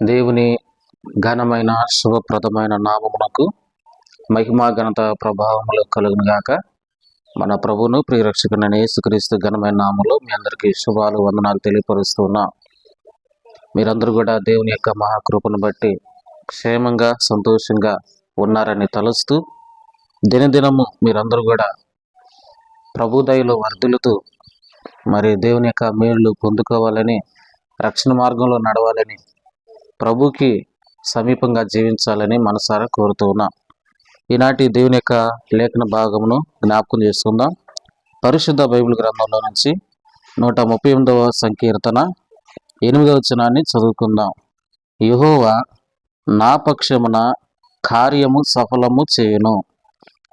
దేవుని ఘనమైన శుభప్రదమైన నామమునకు మహిమా ఘనత ప్రభావములు కలుగును గాక. మన ప్రభును ప్రియరక్షకుని యేసుక్రీస్తు ఘనమైన నామంలో మీ అందరికీ శుభాలు వందనాలు తెలియపరుస్తున్నా. మీరందరూ కూడా దేవుని యొక్క మహాకృపను బట్టి క్షేమంగా సంతోషంగా ఉన్నారని తలుస్తూ దినదినము మీరందరూ కూడా ప్రభుదయలో వర్ధిల్లుతూ మరి దేవుని యొక్క మేళ్ళు పొందుకోవాలని రక్షణ మార్గంలో నడవాలని ప్రభుకి సమీపంగా జీవించాలని మనసారా కోరుతూ ఉన్నా. ఈనాటి దేవుని యొక్క లేఖన భాగమును జ్ఞాపకం చేసుకుందాం. పరిశుద్ధ బైబిల్ గ్రంథంలో నుంచి నూట ముప్పై ఎనిమిదవ సంకీర్తన ఎనిమిదవ వచనాన్ని చదువుకుందాం. యెహోవా నా పక్షమున కార్యము సఫలము చేయును.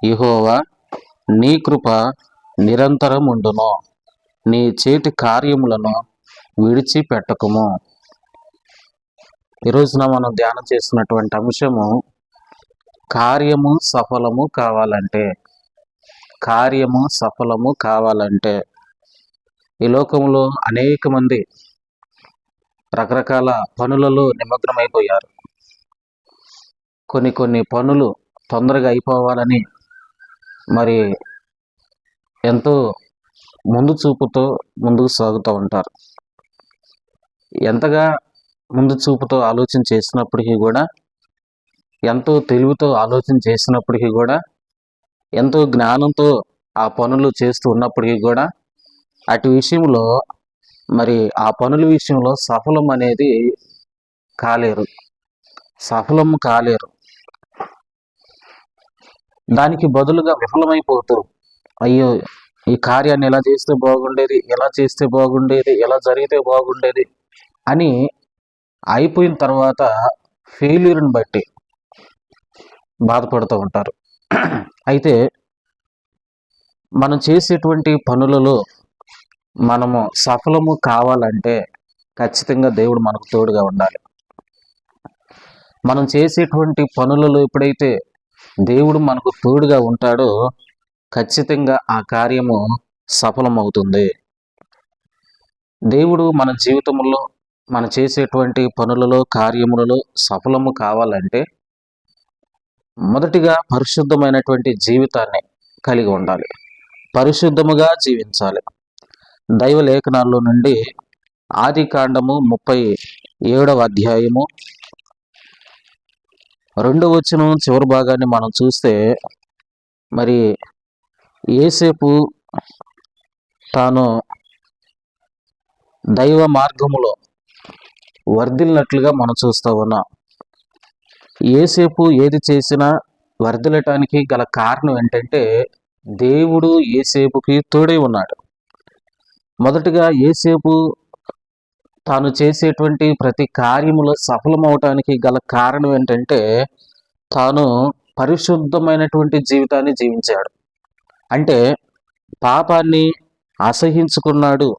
యెహోవా నీ కృప నిరంతరం ఉండును నీ చేతి కార్యములను విడిచిపెట్టకము. ఈ రోజున మనం ధ్యానం చేస్తున్నటువంటి అంశము కార్యము సఫలము కావాలంటే కార్యము సఫలము కావాలంటే ఈ లోకంలో అనేక మంది రకరకాల పనులలో నిమగ్నమైపోయారు. కొన్ని కొన్ని పనులు తొందరగా అయిపోవాలని మరి ఎంతో ముందు చూపుతో ముందుకు సాగుతూ ఉంటారు. ఎంతగా ముందు చూపుతో ఆలోచన చేసినప్పటికీ కూడా ఎంతో తెలివితో ఆలోచన చేసినప్పటికీ కూడా ఎంతో జ్ఞానంతో ఆ పనులు చేస్తూ ఉన్నప్పటికీ కూడా అటు విషయంలో మరి ఆ పనుల విషయంలో సఫలం అనేది కాలేరు. సఫలం కాలేరు. దానికి బదులుగా విఫలమైపోతూ అయ్యో ఈ కార్యాన్ని ఎలా చేస్తే బాగుండేది ఎలా చేస్తే బాగుండేది ఎలా జరిగితే బాగుండేది అని అయిపోయిన తర్వాత ఫెయిల్యూర్ని బట్టి బాధపడుతూ ఉంటారు. అయితే మనం చేసేటువంటి పనులలో మనము సఫలము కావాలంటే ఖచ్చితంగా దేవుడు మనకు తోడుగా ఉండాలి. మనం చేసేటువంటి పనులలో ఎప్పుడైతే దేవుడు మనకు తోడుగా ఉంటాడో ఖచ్చితంగా ఆ కార్యము సఫలమవుతుంది. దేవుడు మన జీవితంలో మనం చేసేటువంటి పనులలో కార్యములలో సఫలము కావాలంటే మొదటిగా పరిశుద్ధమైనటువంటి జీవితాన్ని కలిగి ఉండాలి. పరిశుద్ధముగా జీవించాలి. దైవ లేఖనాల్లో నుండి ఆది కాండము ముప్పై ఏడవ అధ్యాయము రెండవ వచ్చిన చివరి భాగాన్ని మనం చూస్తే మరి ఏసేపు తాను దైవ మార్గములో వర్ధిల్లినట్లుగా మనం చూస్తూ ఉన్నాం. ఏసేపు ఏది చేసినా వర్ధిల్లటానికి గల కారణం ఏంటంటే దేవుడు ఏసేపుకి తోడై ఉన్నాడు. మొదటగా ఏసేపు తాను చేసేటువంటి ప్రతి కార్యములో సఫలమవటానికి గల కారణం ఏంటంటే తాను పరిశుద్ధమైనటువంటి జీవితాన్ని జీవించాడు. అంటే పాపాన్ని అసహించుకున్నాడు.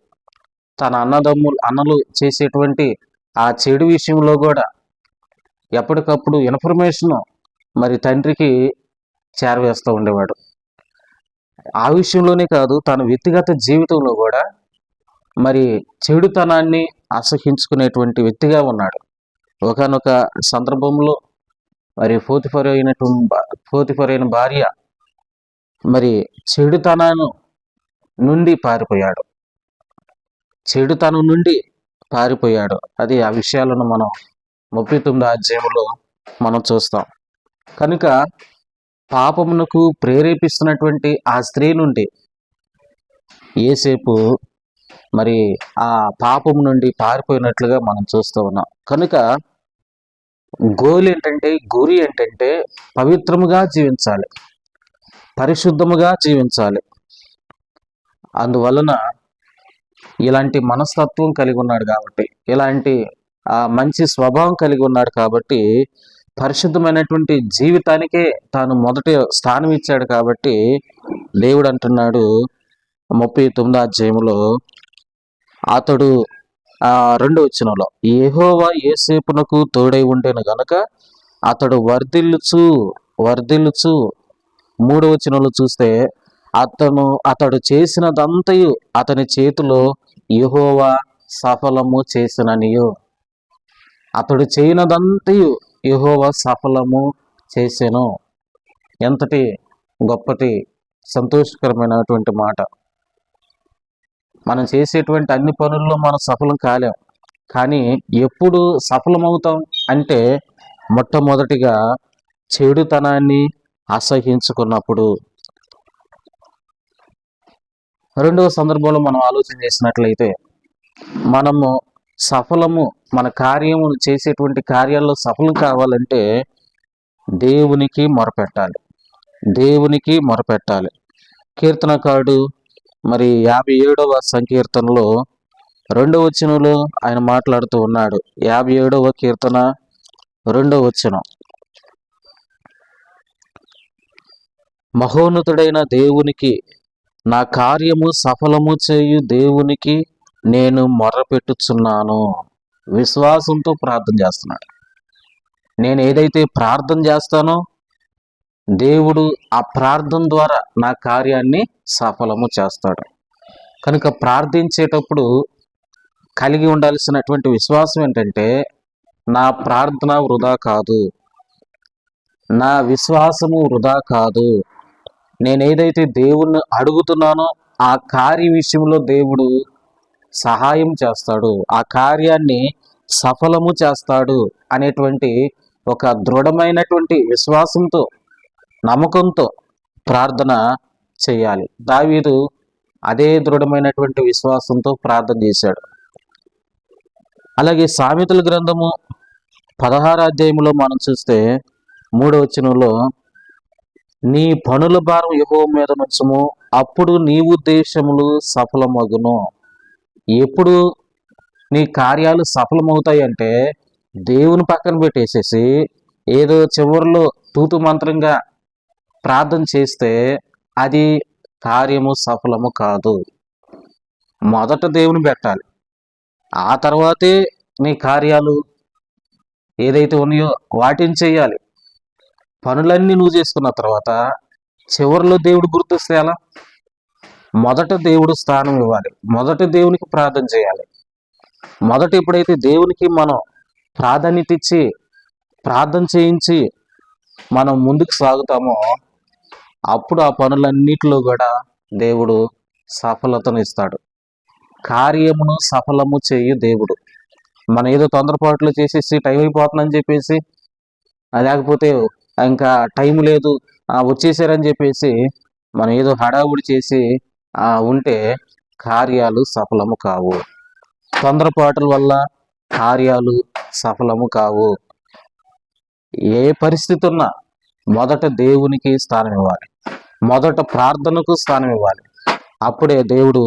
తన అన్నదమ్ములు అన్నలు చేసేటువంటి ఆ చెడు విషయంలో కూడా ఎప్పటికప్పుడు ఇన్ఫర్మేషన్ మరి తండ్రికి చేరవేస్తూ ఉండేవాడు. ఆ విషయంలోనే కాదు తన వ్యక్తిగత జీవితంలో కూడా మరి చెడుతనాన్ని అసహించుకునేటువంటి వ్యక్తిగా ఉన్నాడు. ఒకనొక సందర్భంలో మరి పోతిఫర్ అయినటువంటి పోతిఫర్ అయిన భార్య మరి చెడుతనాను నుండి పారిపోయాడు. చెడుతనం నుండి పారిపోయాడు. అది ఆ విషయాలను మనం ముప్పై తొమ్మిది అధ్యాయంలో మనం చూస్తాం. కనుక పాపమునకు ప్రేరేపిస్తున్నటువంటి ఆ స్త్రీ నుండి ఏసేపు మరి ఆ పాపం నుండి పారిపోయినట్లుగా మనం చూస్తూ ఉన్నాం. కనుక గోల్ ఏంటంటే గురి ఏంటంటే పవిత్రముగా జీవించాలి. పరిశుద్ధముగా జీవించాలి. అందువలన ఇలాంటి మనస్తత్వం కలిగి ఉన్నాడు కాబట్టి ఇలాంటి ఆ మంచి స్వభావం కలిగి ఉన్నాడు కాబట్టి పరిశుద్ధమైనటువంటి జీవితానికే తాను మొదటి స్థానం ఇచ్చాడు కాబట్టి దేవుడు అంటున్నాడు. ముప్పై తొమ్మిదో అధ్యాయంలో అతడు ఆ రెండు వచ్చినలో ఏహోవా ఏసేపునకు తోడై ఉండేను గనక అతడు వర్ధిల్లుచు వర్ధిల్లుచు. మూడు వచనంలో చూస్తే అతను అతడు చేసినదంతయు అతని చేతిలో యహోవా సఫలము చేసిననియు. అతడు చేయనదంతయు యహోవా సఫలము చేసెను. ఎంతటి గొప్పటి సంతోషకరమైనటువంటి మాట. మనం చేసేటువంటి అన్ని పనుల్లో మనం సఫలం కాలేం. కానీ ఎప్పుడు సఫలమవుతాం అంటే మొట్టమొదటిగా చెడుతనాన్ని అసహించుకున్నప్పుడు. రెండవ సందర్భంలో మనం ఆలోచన చేసినట్లయితే మనము సఫలము మన కార్యము చేసేటువంటి కార్యాల్లో సఫలం కావాలంటే దేవునికి మొరపెట్టాలి. దేవునికి మొరపెట్టాలి. కీర్తనకారుడు మరి యాభై ఏడవ సంకీర్తనలో రెండవ వచనంలో ఆయన మాట్లాడుతూ ఉన్నాడు. యాభై ఏడవ కీర్తన రెండవ వచనం. మహోన్నతుడైన దేవునికి నా కార్యము సఫలము చేయు దేవునికి నేను మొర్రపెట్టుచున్నాను విశ్వాసంతో ప్రార్థన చేస్తున్నాడు. నేను ఏదైతే ప్రార్థన చేస్తానో దేవుడు ఆ ప్రార్థన ద్వారా నా కార్యాన్ని సఫలము చేస్తాడు. కనుక ప్రార్థించేటప్పుడు కలిగి ఉండాల్సినటువంటి విశ్వాసం ఏంటంటే నా ప్రార్థన వృధా కాదు. నా విశ్వాసము వృధా కాదు. నేను ఏదైతే దేవుణ్ణి అడుగుతున్నానో ఆ కార్య విషయంలో దేవుడు సహాయం చేస్తాడు. ఆ కార్యాన్ని సఫలము చేస్తాడు అనేటువంటి ఒక దృఢమైనటువంటి విశ్వాసంతో నమ్మకంతో ప్రార్థన చేయాలి. దావీదు అదే దృఢమైనటువంటి విశ్వాసంతో ప్రార్థన చేశాడు. అలాగే సామెతల గ్రంథము పదహారు అధ్యాయంలో మనం చూస్తే మూడవచనంలో నీ పనుల భారం యహో మీద నుంచము అప్పుడు నీ ఉద్దేశములు సఫలమగును. ఎప్పుడు నీ కార్యాలు సఫలమవుతాయంటే దేవుని పక్కన పెట్టేసేసి ఏదో చివరిలో తూతు మంత్రంగా ప్రార్థన చేస్తే అది కార్యము సఫలము కాదు. మొదట దేవుని పెట్టాలి. ఆ తర్వాతే నీ కార్యాలు ఏదైతే ఉన్నాయో వాటిని చేయాలి. పనులన్నీ నువ్వు చేసుకున్న తర్వాత చివరిలో దేవుడు గుర్తిస్తే ఎలా? మొదట దేవుడు స్థానం ఇవ్వాలి. మొదట దేవునికి ప్రార్థన చేయాలి. మొదట ఎప్పుడైతే దేవునికి మనం ప్రాధాన్యత ఇచ్చి ప్రార్థన చేయించి మనం ముందుకు సాగుతామో అప్పుడు ఆ పనులన్నిటిలో కూడా దేవుడు సఫలతను ఇస్తాడు. కార్యమును సఫలము చేయు దేవుడు. మనం ఏదో తొందరపాట్లు చేసేసి టైం అయిపోతుందని చెప్పేసి లేకపోతే ఇంకా టైం లేదు. ఆ వచ్చేసారని చెప్పేసి మనం ఏదో హడావుడి చేసి ఆ ఉంటే కార్యాలు సఫలము కావు. తొందరపాటుల వల్ల కార్యాలు సఫలము కావు. ఏ పరిస్థితి ఉన్నా మొదట దేవునికి స్థానం ఇవ్వాలి. మొదట ప్రార్థనకు స్థానం ఇవ్వాలి. అప్పుడే దేవుడు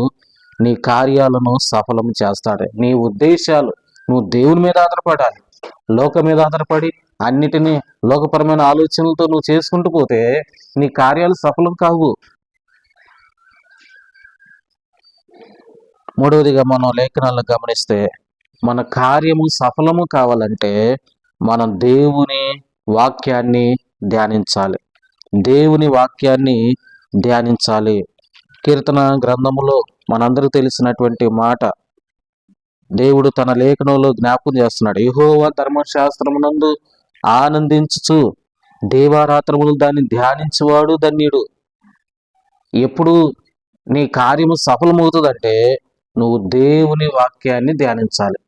నీ కార్యాలను సఫలం చేస్తాడు. నీ ఉద్దేశాలు నువ్వు దేవుని మీద ఆధారపడాలి. లోకం మీద ఆధారపడి అన్నిటినీ లోకపరమైన ఆలోచనలతో నువ్వు చేసుకుంటూ పోతే నీ కార్యాలు సఫలం కావు. మూడవదిగా మనం లేఖనాలను గమనిస్తే మన కార్యము సఫలము కావాలంటే మనం దేవుని వాక్యాన్ని ధ్యానించాలి. దేవుని వాక్యాన్ని ధ్యానించాలి. కీర్తన గ్రంథములో మనందరికీ తెలిసినటువంటి మాట దేవుడు తన లేఖనంలో జ్ఞాపకం చేస్తున్నాడు. యెహోవా ధర్మశాస్త్రమునందు ఆనందించుచు దేవారాత్రములు దాన్ని ధ్యానించేవాడు ధన్యుడు. ఎప్పుడు నీ కార్యము సఫలమవుతుందంటే నువ్వు దేవుని వాక్యాన్ని ధ్యానించాలి.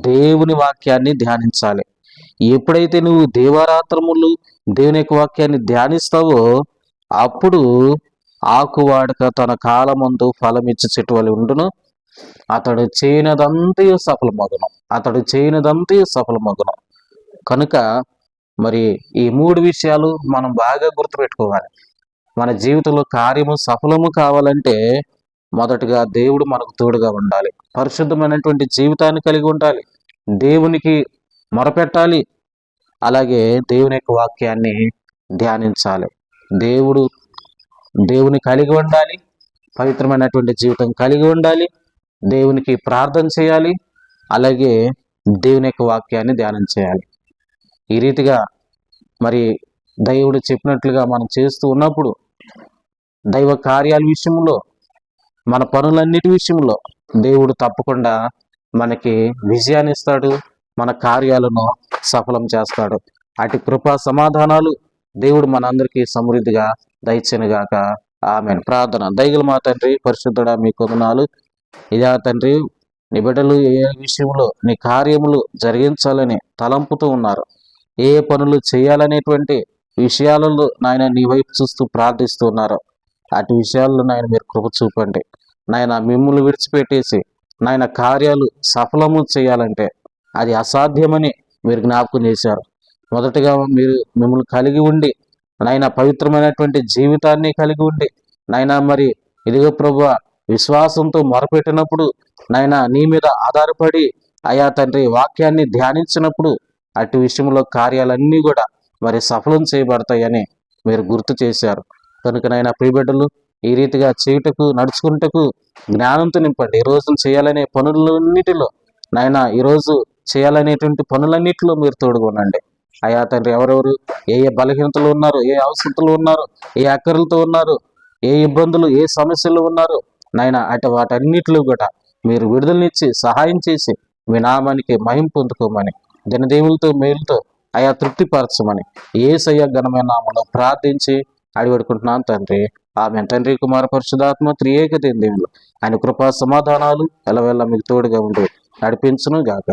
దేవుని వాక్యాన్ని ధ్యానించాలి. ఎప్పుడైతే నువ్వు దేవారాత్రములు దేవుని యొక్క వాక్యాన్ని ధ్యానిస్తావో అప్పుడు ఆకువాడక తన కాలమందు ఫలమిచ్చి చెట్టు వలె ఉండును. అతడు చేయనదంతయు సఫలమగును. అతడు చేయనదంతయు సఫలమగును. కనుక మరి ఈ మూడు విషయాలు మనం బాగా గుర్తుపెట్టుకోవాలి. మన జీవితంలో కార్యము సఫలము కావాలంటే మొదటగా దేవుడు మనకు తోడుగా ఉండాలి. పరిశుద్ధమైనటువంటి జీవితాన్ని కలిగి ఉండాలి. దేవునికి మొరపెట్టాలి. అలాగే దేవుని యొక్క వాక్యాన్ని ధ్యానించాలి. దేవుడు దేవుని కలిగి ఉండాలి. పవిత్రమైనటువంటి జీవితం కలిగి ఉండాలి. దేవునికి ప్రార్థన చేయాలి. అలాగే దేవుని యొక్క వాక్యాన్ని ధ్యానం చేయాలి. ఈ రీతిగా మరి దైవుడు చెప్పినట్లుగా మనం చేస్తూ ఉన్నప్పుడు దైవ కార్యాల విషయంలో మన పనులన్నిటి విషయంలో దేవుడు తప్పకుండా మనకి విజయాన్ని ఇస్తాడు మన కార్యాలను సఫలం చేస్తాడు. అటు కృపా సమాధానాలు దేవుడు మనందరికీ సమృద్ధిగా దయచేనుగాక ఆమె ప్రార్థన. దైగుల మా తండ్రి పరిశుద్ధుడా మీ కొందనాలు ఇదా తండ్రి. నీ బిడ్డలు ఏ విషయంలో నీ కార్యములు జరిగించాలని తలంపుతూ ఉన్నారు. ఏ పనులు చేయాలనేటువంటి విషయాలలో నాయన నీ వైపు చూస్తూ ప్రార్థిస్తూ ఉన్నారు అటు విషయాల్లో నాయన మీరు కృప చూపండి. నాయన మిమ్మల్ని విడిచిపెట్టేసి నాయన కార్యాలు సఫలము చేయాలంటే అది అసాధ్యమని మీరు జ్ఞాపకం చేశారు. మొదటగా మీరు మిమ్మల్ని కలిగి ఉండి నాయన పవిత్రమైనటువంటి జీవితాన్ని కలిగి ఉండి నాయన మరి ఇదిగో ప్రభు విశ్వాసంతో మొరపెట్టినప్పుడు నాయన నీ మీద ఆధారపడి అయా తండ్రి వాక్యాన్ని ధ్యానించినప్పుడు అటు విషయంలో కార్యాలన్నీ కూడా మరి సఫలం చేయబడతాయని మీరు గుర్తు చేశారు. కనుక నాయన ప్రియబిడ్డలు ఈ రీతిగా చేయుటకు నడుచుకుంటకు జ్ఞానంతో నింపండి. ఈ రోజు చేయాలనే పనులన్నిటిలో నాయన ఈరోజు చేయాలనేటువంటి పనులన్నిటిలో మీరు తోడుగొనండి అయా తండ్రి ఎవరెవరు ఏ ఏ బలహీనతలు ఉన్నారు ఏ అవసరతలు ఉన్నారు ఏ అక్కర్లతో ఉన్నారు ఏ ఇబ్బందులు ఏ సమస్యలు ఉన్నారు నాయన అటు వాటన్నిటిలో కూడా మీరు విడుదలనిచ్చి సహాయం చేసి మీ నామానికి మహిం పొందుకోమని దినదేవులతో మేలుతో అయా తృప్తిపరచమని ఏ ఘనమైన నామంలో ప్రార్థించి అడిగడుకుంటున్నాను తండ్రి. ఆమె తండ్రి కుమార పరిశుధాత్మ త్రియేక దేవులు ఆయన కృపా సమాధానాలు ఎలవెల్ల మీకు తోడుగా ఉండి నడిపించును గాక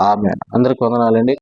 ఆమె అందరికి వందనాలండి.